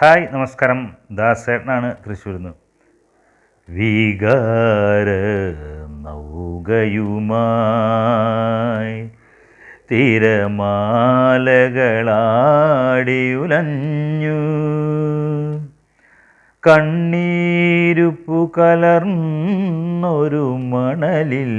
Hi നമസ്കാരം. ദാസേട്ടനാണ് തൃശ്ശൂരിൽ നിന്ന് വികാര നൗകയുമായി തിരമാലകളാടിയുലഞ്ഞു കണ്ണീരുപ്പു കലർന്നൊരു മണലിൽ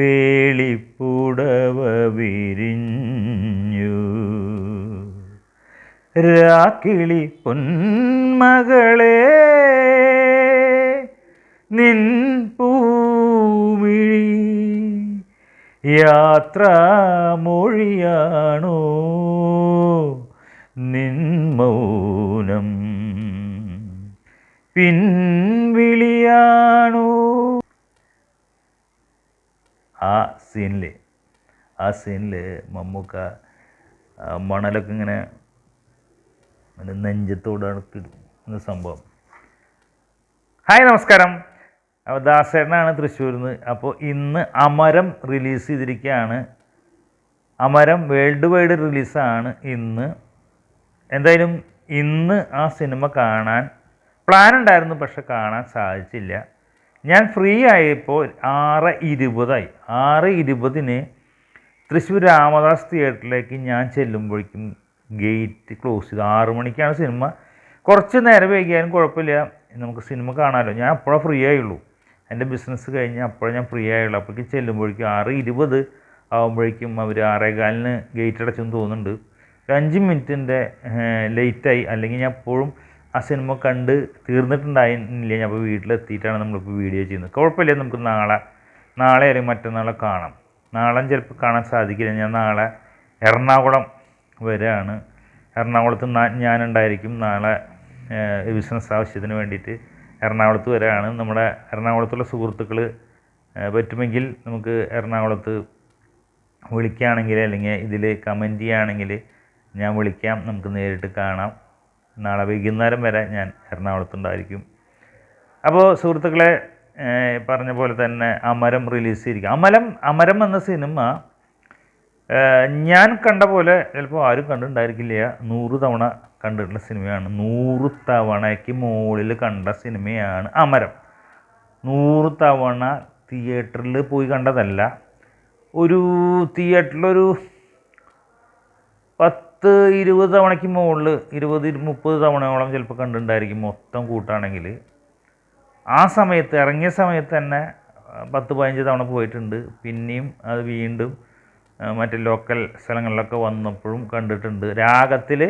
വേളിപ്പുടവ വിരിഞ്ഞു. രാക്കിളി പൊന്മകളെ നിൻ പൂമിഴി യാത്രാമൊഴിയാണോ നിൻ മൗനം? പിൻവിളിയാണോ? ആ സീനിൽ ആ സീനിൽ മമ്മൂക്ക മണലൊക്കെ ഇങ്ങനെ അങ്ങനെ നെഞ്ചത്തോട് കിട്ടുന്ന സംഭവം. ഹായ് നമസ്കാരം. ദാസേട്ടനാണ് തൃശ്ശൂരിൽ നിന്ന് അപ്പോൾ ഇന്ന് അമരം റിലീസ് ചെയ്തിരിക്കുകയാണ്. അമരം വേൾഡ് വൈഡ് റിലീസാണ് ഇന്ന്. എന്തായാലും ഇന്ന് ആ സിനിമ കാണാൻ പ്ലാൻ ഉണ്ടായിരുന്നു പക്ഷെ കാണാൻ സാധിച്ചില്ല. ഞാൻ ഫ്രീ ആയപ്പോൾ ആറ് ഇരുപതായി. ആറ് ഇരുപതിന് തൃശ്ശൂർ രാമദാസ് തിയേറ്ററിലേക്ക് ഞാൻ ചെല്ലുമ്പോഴേക്കും ഗേറ്റ് ക്ലോസ് ചെയ്ത്. ആറു മണിക്കാണ് സിനിമ കുറച്ച് നേരം വൈകിയാലും കുഴപ്പമില്ല. നമുക്ക് സിനിമ കാണാമല്ലോ ഞാൻ അപ്പോഴേ ഫ്രീ ആയുള്ളൂ. എന്റെ ബിസിനസ് കഴിഞ്ഞ് അപ്പോഴേ ഞാൻ ഫ്രീ ആയുള്ളൂ. അപ്പോഴേക്കും ചെല്ലുമ്പോഴേക്കും ആറ് ഇരുപത് ആകുമ്പോഴേക്കും അവർ ആറേകാലിന് ഗേറ്റ് അടച്ചെന്ന് തോന്നുന്നുണ്ട്. ഒരു അഞ്ച് മിനിറ്റിന്റെ ലേറ്റായി അല്ലെങ്കിൽ ഞാൻ എപ്പോഴും ആ സിനിമ കണ്ട് തീർന്നിട്ടുണ്ടായിരുന്നില്ല ഞാൻ അപ്പോൾ വീട്ടിലെത്തിയിട്ടാണ് നമ്മളിപ്പോൾ വീഡിയോ ചെയ്യുന്നത്. കുഴപ്പമില്ല. നമുക്ക് നാളെ നാളെ അല്ലെങ്കിൽ മറ്റന്നാളെ കാണാം. നാളെ ചിലപ്പോൾ കാണാൻ സാധിക്കില്ല. ഞാൻ നാളെ എറണാകുളം വരെയാണ് എറണാകുളത്ത് ഞാനുണ്ടായിരിക്കും. നാളെ ബിസിനസ് ആവശ്യത്തിന് വേണ്ടിയിട്ട് എറണാകുളത്ത് വരെയാണ് നമ്മുടെ എറണാകുളത്തുള്ള സുഹൃത്തുക്കൾ പറ്റുമെങ്കിൽ നമുക്ക് എറണാകുളത്ത് വിളിക്കുകയാണെങ്കിൽ അല്ലെങ്കിൽ ഇതിൽ കമന്റ് ചെയ്യുകയാണെങ്കിൽ ഞാൻ വിളിക്കാം. നമുക്ക് നേരിട്ട് കാണാം. നാളെ വൈകുന്നേരം വരെ ഞാൻ എറണാകുളത്തുണ്ടായിരിക്കും. അപ്പോൾ സുഹൃത്തുക്കളെ പറഞ്ഞ പോലെ തന്നെ അമരം റിലീസ് ചെയ്തിരിക്കും. അമരം അമരം എന്ന സിനിമ ഞാൻ കണ്ട പോലെ ചിലപ്പോൾ ആരും കണ്ടിട്ടുണ്ടായിരിക്കില്ല. നൂറ് തവണ കണ്ടിട്ടുള്ള സിനിമയാണ്. നൂറ് തവണയ്ക്ക് മുകളിൽ കണ്ട സിനിമയാണ് അമരം. നൂറ് തവണ തിയേറ്ററിൽ പോയി കണ്ടതല്ല. ഒരു തിയേറ്ററിലൊരു പത്ത് ഇരുപത് തവണയ്ക്ക് മുകളിൽ ഇരുപത് ഇരു- മുപ്പത് തവണയോളം ചിലപ്പോൾ കണ്ടിട്ടുണ്ടായിരിക്കും മൊത്തം കൂട്ടാണെങ്കിൽ ആ സമയത്ത് ഇറങ്ങിയ സമയത്ത് തന്നെ പത്ത് പതിനഞ്ച് തവണ പോയിട്ടുണ്ട്. പിന്നെയും അത് വീണ്ടും മറ്റ് ലോക്കൽ സ്ഥലങ്ങളിലൊക്കെ വന്നപ്പോഴും കണ്ടിട്ടുണ്ട്. രാഗത്തിൽ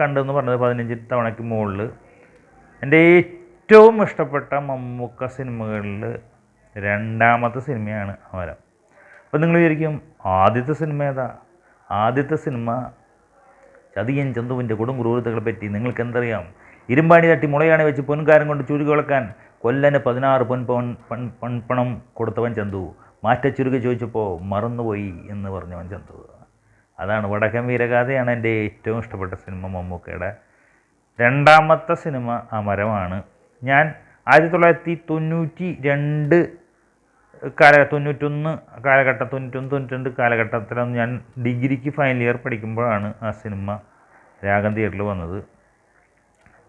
കണ്ടെന്ന് പറഞ്ഞത് പതിനഞ്ച് തവണയ്ക്ക് മുകളിൽ എന്റെ ഏറ്റവും ഇഷ്ടപ്പെട്ട മമ്മൂക്ക സിനിമകളിൽ രണ്ടാമത്തെ സിനിമയാണ് അവരം. അപ്പോൾ നിങ്ങൾ വിചാരിക്കും ആദ്യത്തെ സിനിമ ഏതാ? ആദ്യത്തെ സിനിമ ചതിയൻ ചന്തുവിന്റെ കൊടും ക്രൂരതകളെ പറ്റി നിങ്ങൾക്ക് എന്തറിയാം? ഇരുമ്പാണി തട്ടി മുളയാണി വെച്ച് പൊൻകാരം കൊണ്ട് ചുരുക്കി വിളക്കാൻ കൊല്ലന് പതിനാറ് പൊൻ പവൻ പൺ പണം കൊടുത്തവൻ ചന്തു. മാറ്റച്ചുരുക്കി ചോദിച്ചപ്പോൾ മറന്നുപോയി എന്ന് പറഞ്ഞവൻ ചന്തു അതാണ് വടക്കൻ വീരഗാഥയാണ് എന്റെ ഏറ്റവും ഇഷ്ടപ്പെട്ട സിനിമ മമ്മൂക്കയുടെ. രണ്ടാമത്തെ സിനിമ അമരമാണ്. ഞാൻ ആയിരത്തി തൊള്ളായിരത്തി തൊണ്ണൂറ്റി രണ്ട് കാല തൊണ്ണൂറ്റൊന്ന് കാലഘട്ടം തൊണ്ണൂറ്റൊന്ന് തൊണ്ണൂറ്റിരണ്ട് കാലഘട്ടത്തിലൊന്ന് ഞാൻ ഡിഗ്രിക്ക് ഫൈനൽ ഇയർ പഠിക്കുമ്പോഴാണ് ആ സിനിമ രാഗം തിയേറ്ററിൽ വന്നത്.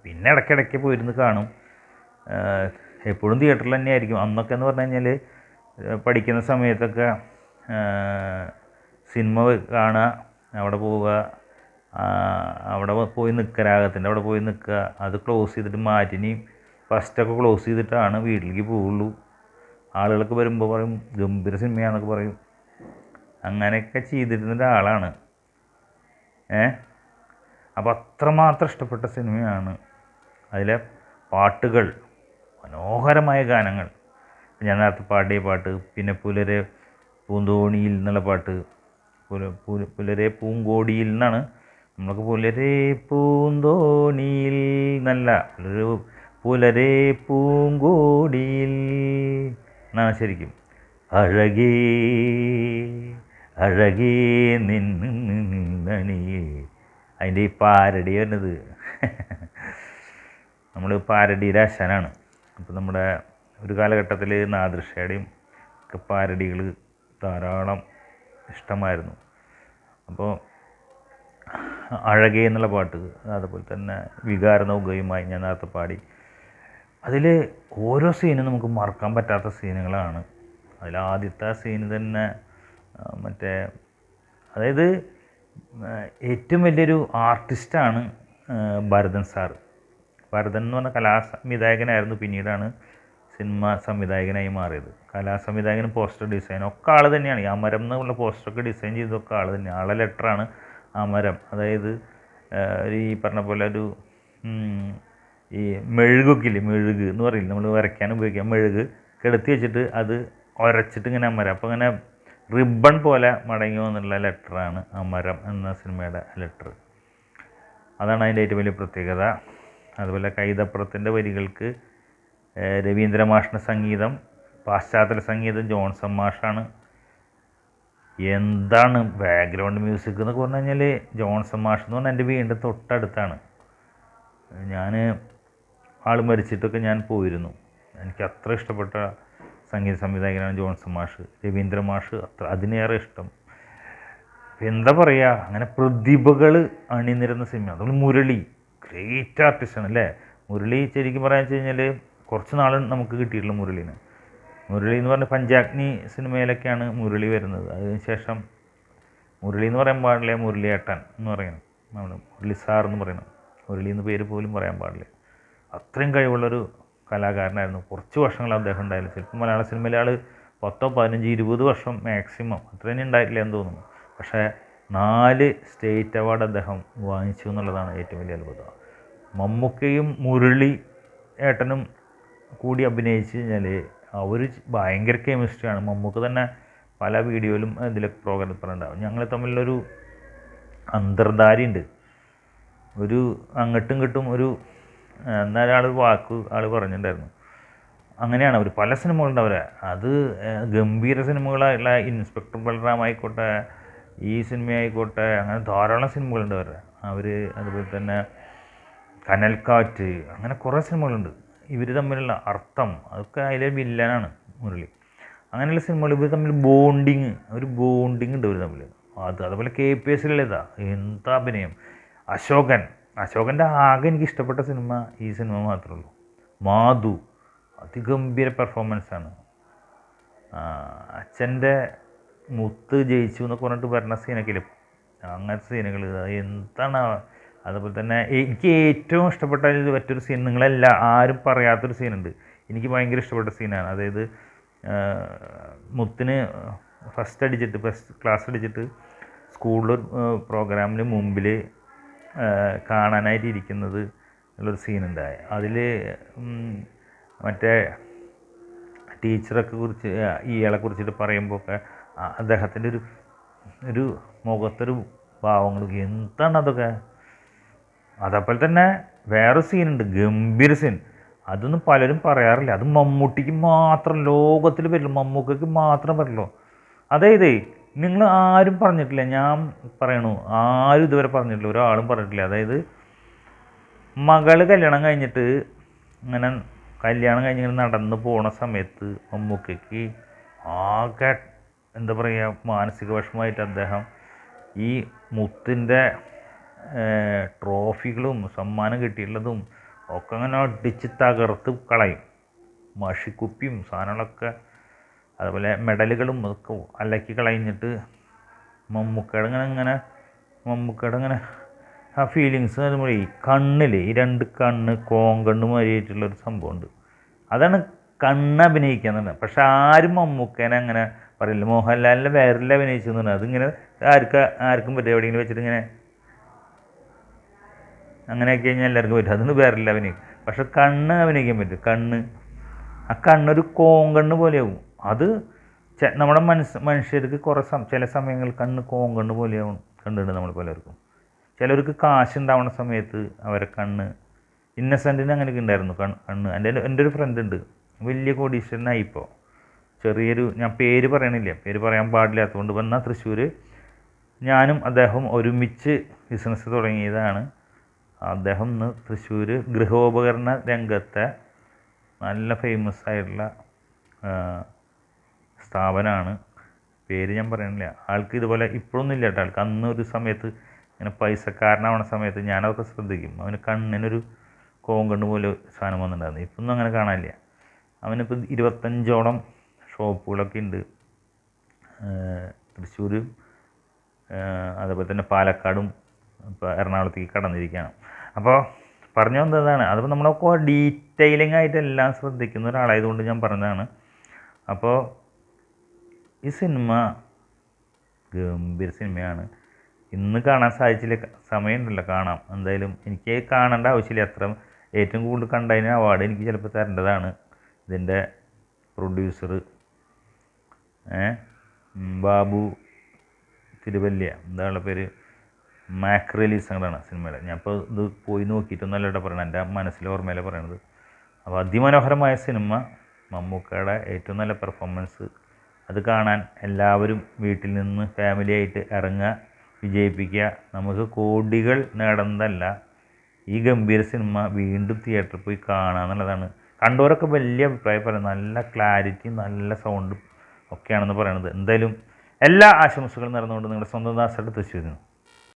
പിന്നെ ഇടയ്ക്കിടയ്ക്ക് പോയിരുന്ന് കാണും. എപ്പോഴും തിയേറ്ററിൽ തന്നെയായിരിക്കും. അന്നൊക്കെ എന്ന് പറഞ്ഞു കഴിഞ്ഞാൽ പഠിക്കുന്ന സമയത്തൊക്കെ സിനിമ കാണുക അവിടെ പോവുക അവിടെ പോയി നിൽക്കുക രാഗത്തിന്റെ അവിടെ പോയി നിൽക്കുക അത് ക്ലോസ് ചെയ്തിട്ട് മാറ്റിനി ഫസ്റ്റൊക്കെ ക്ലോസ് ചെയ്തിട്ടാണ് വീട്ടിലേക്ക് പോവുള്ളൂ. ആളുകളൊക്കെ വരുമ്പോൾ പറയും ഗംഭീര സിനിമയാണെന്നൊക്കെ പറയും. അങ്ങനെയൊക്കെ ചെയ്തിരുന്ന ഒരാളാണ്. ഏ? അപ്പോൾ അത്രമാത്രം ഇഷ്ടപ്പെട്ട സിനിമയാണ്. അതിലെ പാട്ടുകൾ മനോഹരമായ ഗാനങ്ങൾ. ഞാൻ നേരത്തെ പാടിയ പാട്ട് പിന്നെ പുലരെ പൂന്തോണിയിൽ എന്നുള്ള പാട്ട് പുല പുല- പുലരെ പൂങ്കോടിയിൽ നിന്നാണ് നമ്മൾക്ക് പുലരെ പൂന്തോണിയിൽ നല്ല പുലരെ പുലരെ പൂങ്കോടിയിൽ എന്നാണ് ശരിക്കും. അഴകേ അഴകേ നിന്നണിയേ അതിന്റെ ഈ പാരടി വരുന്നത്. നമ്മൾ പാരടിയുടെ അശനാണ് അപ്പോൾ നമ്മുടെ ഒരു കാലഘട്ടത്തിൽ നാദൃഷയുടെയും ഒക്കെ പാരഡികൾ ധാരാളം ഇഷ്ടമായിരുന്നു. അപ്പോൾ അഴകേ എന്നുള്ള പാട്ട് അതുപോലെ തന്നെ വികാര നൗകയുമായി ഞാൻ നേരത്തെ പാടി. അതിൽ ഓരോ സീനും നമുക്ക് മറക്കാൻ പറ്റാത്ത സീനുകളാണ്. അതിൽ ആദ്യത്തെ സീന് തന്നെ മറ്റേ അതായത് ഏറ്റവും വലിയൊരു ആർട്ടിസ്റ്റാണ് ഭരതൻ സാർ ഭരതൻ എന്ന് പറഞ്ഞ കലാ സംവിധായകനായിരുന്നു പിന്നീടാണ് സിനിമ സംവിധായകനായി മാറിയത്. കലാ സംവിധായകനും പോസ്റ്റർ ഡിസൈൻ ഒക്കെ ആൾ തന്നെയാണ്. ഈ അമരം എന്നുള്ള പോസ്റ്ററൊക്കെ ഡിസൈൻ ചെയ്തൊക്കെ ആൾ തന്നെ ആളെ ലെറ്ററാണ് അമരം. അതായത് ഈ പറഞ്ഞ പോലെ ഒരു ഈ മെഴുകൊക്കെ ഇല്ലേ മെഴുക് എന്ന് പറയില്ല? നമ്മൾ വരയ്ക്കാൻ ഉപയോഗിക്കാം മെഴുക് കെടുത്തി വെച്ചിട്ട് അത് ഒരച്ചിട്ട് ഇങ്ങനെ അമരം. അപ്പോൾ അങ്ങനെ റിബൺ പോലെ മടങ്ങി വന്നുള്ള ലെറ്ററാണ് അമരം എന്ന സിനിമയുടെ ലെറ്റർ അതാണ് അതിന്റെ ഏറ്റവും വലിയ പ്രത്യേകത. അതുപോലെ കൈതപ്പുറത്തിന്റെ വരികൾക്ക് രവീന്ദ്ര മാഷിന്റെ സംഗീതം പാശ്ചാത്യ സംഗീതം ജോൺസൺ മാഷാണ്. എന്താണ് ബാക്ക്ഗ്രൗണ്ട് മ്യൂസിക് എന്ന് പറഞ്ഞു കഴിഞ്ഞാൽ ജോൺസൺ മാഷ് എന്ന് പറഞ്ഞാൽ എന്റെ വീടിന്റെ തൊട്ടടുത്താണ്. ഞാൻ ആൾ മരിച്ചിട്ടൊക്കെ ഞാൻ പോയിരുന്നു. എനിക്ക് അത്ര ഇഷ്ടപ്പെട്ട സംഗീത സംവിധായകനാണ് ജോൺസൺ മാഷ്. രവീന്ദ്ര മാഷ് അത്ര അതിനേറെ ഇഷ്ടം. എന്താ പറയുക അങ്ങനെ പ്രതിഭകൾ അണിനിരുന്ന സിനിമ അതുപോലെ മുരളി ഗ്രേറ്റ് ആർട്ടിസ്റ്റാണ് അല്ലേ മുരളി ശരിക്കും പറയാന്ന് വെച്ച് കഴിഞ്ഞാൽ കുറച്ച് നാൾ നമുക്ക് കിട്ടിയിട്ടുള്ള മുരളീനെ. മുരളി എന്ന് പറഞ്ഞ പഞ്ചാഗ്നി സിനിമയിലൊക്കെയാണ് മുരളി വരുന്നത്. അതിനുശേഷം മുരളി എന്ന് പറയാൻ പാടില്ല മുരളി ഏട്ടൻ എന്ന് പറയണം. നമ്മൾ മുരളി സാർ എന്ന് പറയണം. മുരളി എന്ന് പേര് പോലും പറയാൻ പാടില്ല. അത്രയും കഴിവുള്ളൊരു കലാകാരനായിരുന്നു. കുറച്ച് വർഷങ്ങൾ അദ്ദേഹം ഉണ്ടായില്ല ചിലപ്പോൾ മലയാള സിനിമയിലെ ആൾ പത്തോ പതിനഞ്ച് ഇരുപത് വർഷം മാക്സിമം. അത്രയും ഉണ്ടായിട്ടില്ല എന്ന് തോന്നുന്നു. പക്ഷേ നാല് സ്റ്റേറ്റ് അവാർഡ് അദ്ദേഹം വാങ്ങിച്ചു എന്നുള്ളതാണ് ഏറ്റവും വലിയ അത്ഭുതം. മമ്മൂക്കയും മുരളി ഏട്ടനും കൂടി അഭിനയിച്ച് കഴിഞ്ഞാൽ അവർ ഭയങ്കര കെമിസ്ട്രിയാണ് മമ്മൂക്ക തന്നെ പല വീഡിയോയിലും ഇതിലൊക്കെ പ്രോഗ്രാം പറഞ്ഞിട്ടുണ്ടാവും ഞങ്ങൾ തമ്മിലൊരു അന്തർധാരയുണ്ട് ഒരു അങ്ങോട്ടും ഇങ്ങോട്ടും ഒരു എന്നാലും ആൾ വാക്ക് ആൾ പറഞ്ഞിട്ടുണ്ടായിരുന്നു. അങ്ങനെയാണ് അവർ പല സിനിമകളുണ്ട് അത് ഗംഭീര സിനിമകളായിട്ടുള്ള ഇൻസ്പെക്ടർ ബൽറാം ആയിക്കോട്ടെ ഈ സിനിമയായിക്കോട്ടെ അങ്ങനെ ധാരാളം സിനിമകളുണ്ട് അവരുടെ. അവർ അതുപോലെ തന്നെ കനൽക്കാറ്റ് അങ്ങനെ കുറേ സിനിമകളുണ്ട്. ഇവർ തമ്മിലുള്ള അർത്ഥം അതൊക്കെ അതിലെ വില്ലനാണ് മുരളി. അങ്ങനെയുള്ള സിനിമകൾ ഇവർ തമ്മിൽ ബോണ്ടിങ് ഒരു ബോണ്ടിങ് ഉണ്ട് ഇവർ തമ്മിൽ അത് അതുപോലെ കെ പി എസ് എസിലുള്ളതാ എന്താ അഭിനയം? അശോകൻ. അശോകന്റെ ആകെ എനിക്ക് ഇഷ്ടപ്പെട്ട സിനിമ ഈ സിനിമ മാത്രമേ ഉള്ളൂ. മാധു അതിഗംഭീര പെർഫോമൻസാണ് അച്ഛന്റെ മുത്ത് ജയിച്ചു എന്നൊക്കെ പറഞ്ഞിട്ട് വരുന്ന സീനൊക്കെ അങ്ങനത്തെ സീനുകൾ എന്താണ് അതുപോലെ തന്നെ എനിക്ക് ഏറ്റവും ഇഷ്ടപ്പെട്ട മറ്റൊരു സീൻ നിങ്ങളെല്ലാം ആരും പറയാത്തൊരു സീനുണ്ട് എനിക്ക് ഭയങ്കര ഇഷ്ടപ്പെട്ട സീനാണ് അതായത് മുത്തിന് ഫസ്റ്റ് അടിച്ചിട്ട് ഫസ്റ്റ് ക്ലാസ് അടിച്ചിട്ട് സ്കൂളിൽ പ്രോഗ്രാമിന് മുമ്പിൽ കാണാനായിട്ട് ഇരിക്കുന്നത് എന്നുള്ളൊരു സീനുണ്ടായി അതിൽ മറ്റേ ടീച്ചറൊക്കെ കുറിച്ച് ഇയാളെ കുറിച്ചിട്ട് പറയുമ്പോൾ ഒക്കെ അദ്ദേഹത്തിന്റെ ഒരു ഒരു മുഖത്തൊരു ഭാവങ്ങൾ എന്താണ് അതൊക്കെ? അതേപോലെ തന്നെ വേറെ സീനുണ്ട് ഗംഭീര സീൻ. അതൊന്നും പലരും പറയാറില്ല. അത് മമ്മൂട്ടിക്ക് മാത്രം ലോകത്തിൽ പറ്റില്ല മമ്മൂക്കയ്ക്ക് മാത്രം പറ്റുള്ളൂ അതായത് നിങ്ങൾ ആരും പറഞ്ഞിട്ടില്ല ഞാൻ പറയണു ആരും ഇതുവരെ പറഞ്ഞിട്ടില്ല ഒരാളും പറഞ്ഞിട്ടില്ല. അതായത് മകൾ കല്യാണം കഴിഞ്ഞിട്ട് ഇങ്ങനെ കല്യാണം കഴിഞ്ഞ് ഇങ്ങനെ നടന്ന് പോണ സമയത്ത് മമ്മൂക്കയ്ക്ക് ആകെ എന്താ പറയുക മാനസിക വിഷമമായിട്ട് അദ്ദേഹം ഈ മുത്തിന്റെ ട്രോഫികളും സമ്മാനം കിട്ടിയിട്ടുള്ളതും ഒക്കെ അങ്ങനെ അടിച്ച് തകർത്ത് കളയും. മഷിക്കുപ്പിയും സാധനങ്ങളൊക്കെ അതുപോലെ മെഡലുകളും ഒക്കെ അലക്കി കളഞ്ഞിട്ട് മമ്മൂക്കയുടെ ഇങ്ങനെ ഇങ്ങനെ ആ ഫീലിങ്സ് ഈ കണ്ണിൽ ഈ രണ്ട് കണ്ണ് കോങ്കണ്ണ് മാതിരിയായിട്ടുള്ളൊരു സംഭവമുണ്ട്. അതാണ് കണ്ണ് അഭിനയിക്കുക എന്ന് പറഞ്ഞത് പക്ഷെ ആരും മമ്മൂക്കേനെ അങ്ങനെ പറയില്ല. മോഹൻലാലിന്റെ വേറെല്ലാം അഭിനയിച്ചു എന്ന് പറഞ്ഞാൽ അതിങ്ങനെ ആർക്കാ ആർക്കും പറ്റും എവിടെയെങ്കിലും വെച്ചിട്ട് ഇങ്ങനെ അങ്ങനെയൊക്കെ കഴിഞ്ഞാൽ എല്ലാവർക്കും പറ്റും. അതൊന്നും വേറില്ല അഭിനയിക്കും പക്ഷെ കണ്ണ് അഭിനയിക്കാൻ പറ്റും. കണ്ണ്. ആ കണ്ണൊരു കോങ്കണ്ണ് പോലെയാവും. അത് നമ്മുടെ മനസ്സ് മനുഷ്യർക്ക് കുറേ സം ചില സമയങ്ങളിൽ കണ്ണ് കോങ്കണ്ണ് പോലെയാവും. കണ്ടിട്ടുണ്ട് നമ്മൾ പലർക്കും. ചിലർക്ക് കാശ് ഉണ്ടാവുന്ന സമയത്ത് അവരെ കണ്ണ് ഇന്നസെന്റിന് അങ്ങനെയൊക്കെ ഉണ്ടായിരുന്നു. കണ്ണ് കണ്ണ്. എന്റെ എന്റെ ഒരു ഫ്രണ്ട് ഉണ്ട്. വലിയ കോടീശ്വരനായി ഇപ്പോൾ. ചെറിയൊരു ഞാൻ പേര് പറയണില്ല. പേര് പറയാൻ പാടില്ലാത്തതുകൊണ്ട് വന്ന തൃശ്ശൂർ ഞാനും അദ്ദേഹം ഒരുമിച്ച് ബിസിനസ് തുടങ്ങിയതാണ്. അദ്ദേഹം ഇന്ന് തൃശ്ശൂർ ഗൃഹോപകരണ രംഗത്തെ നല്ല ഫേമസ് ആയിട്ടുള്ള സ്ഥാപനമാണ് പേര് ഞാൻ പറയണില്ല. ആൾക്ക് ഇതുപോലെ ഇപ്പോഴൊന്നും ഇല്ല കേട്ടോ. ആൾക്ക് അന്ന് ഒരു സമയത്ത് ഇങ്ങനെ പൈസക്കാരനാവണ സമയത്ത് ഞാനതൊക്കെ ശ്രദ്ധിക്കും. അവന് കണ്ണിനൊരു കോങ്കണ്ണ് പോലെ സാധനം വന്നിട്ടുണ്ടായിരുന്നു. ഇപ്പം ഒന്നും അങ്ങനെ കാണാനില്ല. അവനിപ്പോൾ ഇരുപത്തഞ്ചോളം ഷോപ്പുകളൊക്കെ ഉണ്ട്. തൃശ്ശൂരും അതേപോലെ തന്നെ പാലക്കാടും ഇപ്പോൾ എറണാകുളത്തേക്ക് കടന്നിരിക്കുകയാണ്. അപ്പോൾ പറഞ്ഞു വന്നതാണ് അതിപ്പോൾ നമ്മളൊക്കെ ഡീറ്റെയിലിംഗ് ആയിട്ട് എല്ലാം ശ്രദ്ധിക്കുന്ന ഒരാളായതുകൊണ്ട് ഞാൻ പറഞ്ഞതാണ്. അപ്പോൾ ഈ സിനിമ ഗംഭീര സിനിമയാണ്. ഇന്ന് കാണാൻ സാധിച്ചില്ല. സമയമുണ്ടല്ലോ കാണാം. എന്തായാലും എനിക്ക് കാണേണ്ട ആവശ്യമില്ല. അത്ര ഏറ്റവും കൂടുതൽ കണ്ടതിന് അവാർഡ് എനിക്ക് ചിലപ്പോൾ തരേണ്ടതാണ്. ഇതിന്റെ പ്രൊഡ്യൂസർ ബാബു തിരുവല്ല എന്താണ് പേര്? മാക് റിലീസ് അങ്ങനെയാണ് സിനിമയുടെ. ഞാൻ ഇപ്പോൾ ഇത് പോയി നോക്കിയിട്ടൊന്നല്ല കേട്ടോ പറയണത്. എന്റെ മനസ്സിലെ ഓർമ്മയിലെ പറയണത്. അപ്പോൾ അതിമനോഹരമായ സിനിമ മമ്മൂക്കയുടെ ഏറ്റവും നല്ല പെർഫോമൻസ് അത് കാണാൻ എല്ലാവരും വീട്ടിൽ നിന്ന് ഫാമിലി ആയിട്ട് ഇറങ്ങുക വിജയിപ്പിക്കുക. നമുക്ക് കോടികൾ നേടുന്നതല്ല. ഈ ഗംഭീര സിനിമ വീണ്ടും തിയേറ്ററിൽ പോയി കാണുക എന്നുള്ളതാണ്. കണ്ടവരൊക്കെ വലിയ അഭിപ്രായം പറയുന്നത്. നല്ല ക്ലാരിറ്റി നല്ല സൗണ്ടും ഒക്കെയാണെന്ന് പറയണത്. എന്തായാലും എല്ലാ ആശംസകളും നടന്നുകൊണ്ട് നിങ്ങളുടെ സ്വന്തം ദാസയുടെ തൃശ്ശൂരിൽ